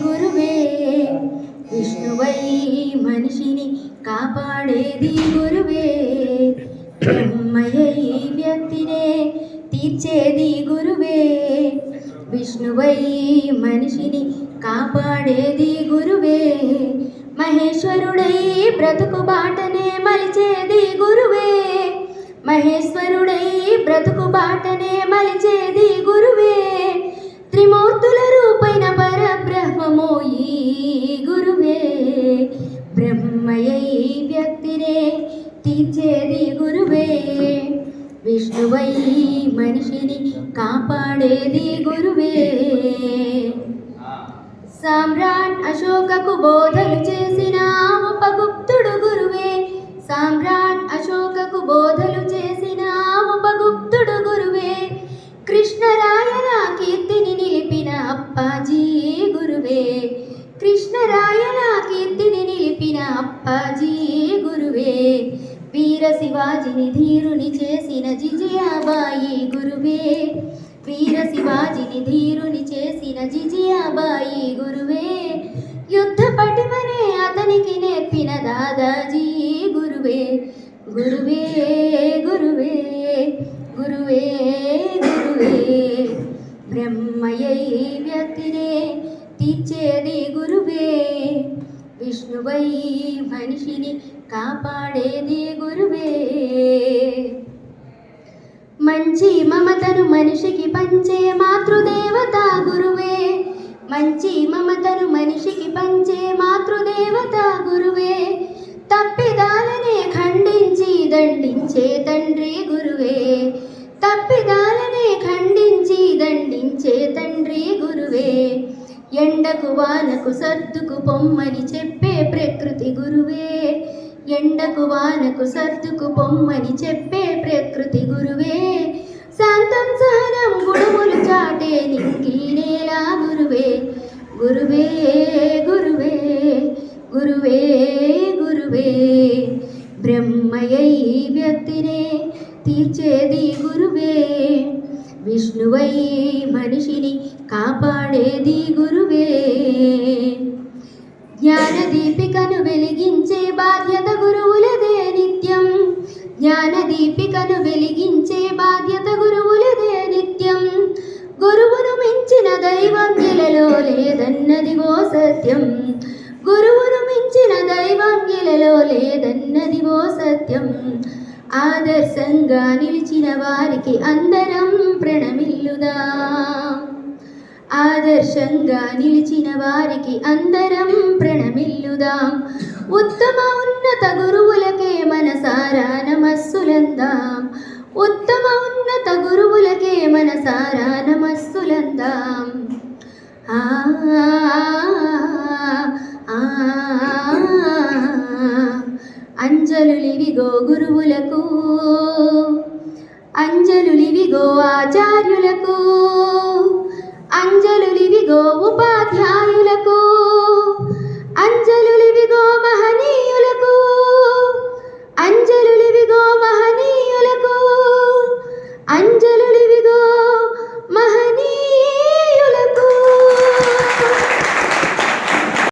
గురువే విష్ణువై మనిషిని కాపాడేది గురువే. బ్రహ్మయై వ్యక్తినే తీర్చేది గురువే. విష్ణువై మనిషిని కాపాడేది గురువే. మహేశ్వరుడై బ్రతుకు బాటనే మలిచేది గురువే. మహేశ్వరుడై బ్రతుకు బాటనే బ్రహ్మయై వ్యక్తినే తీర్చేది గురువే. విష్ణువై మనిషిని కాపాడేది గురువే. సామ్రాట్ అశోకకు బోధలు చేసిన వీర శివాజిని ధీరుని చేసిన జిజియాబాయి గురువే. వీర శివాజిని ధీరుని చేసిన జిజియాబాయి గురువే. యుద్ధ పటిమనే అతనికి నేర్పిన దాదాజీ గురువే. గురువే గురువే గురువే గురువే. బ్రహ్మయై వ్యక్తినే తీర్చేది గురువే. విష్ణువై మనిషిని కాపాడేది గురువే. మంచి మమతను మనిషికి పంచే మాతృదేవత గురువే. మంచి మమతను మనిషికి పంచే మాతృదేవత గురువే. తప్పిదాలనే ఖండించి దండించే తండ్రి గురువే. తప్పిదాలనే ఖండించి దండించే తండ్రి గురువే. ఎండకు వానకు సర్దుకు పొమ్మని చెప్పే ప్రకృతి గురువే. ఎండకు వానకు సర్దుకు పొమ్మని చెప్పే ప్రకృతి గురువే. శాంతం సహనం గుణములు చాటే నింగి గురువే. గురువే గురువే గురువే గురువే. బ్రహ్మయ్య వ్యక్తినే తీర్చేది గురువే. విష్ణువై మనిషిని కాపాడేది గురువే. జ్ఞాన దీపికను గురువును మించిన దైవం నెలలో లేదన్నదిగో సత్యం. గురువును మించిన దైవం నెలలో లేదన్నదిగో సత్యం. ఆదర్శంగా నిలిచిన వారికి అందరం ప్రణమిల్లుదాం. ఆదర్శంగా నిలిచిన వారికి అందరం ప్రణమిల్లుదాం. ఉత్తమ ఉన్నత గురువులకే మనసారా నమస్సులందాం. ఉత్తమ ఉన్నత గురువులకే మనసారా నమస్సులందాం. ఆ అంజలులివిగో గురువులకు అంజలులివిగో ఆచార్యులకు అంజలులివిగో ఉపాధ్యాయ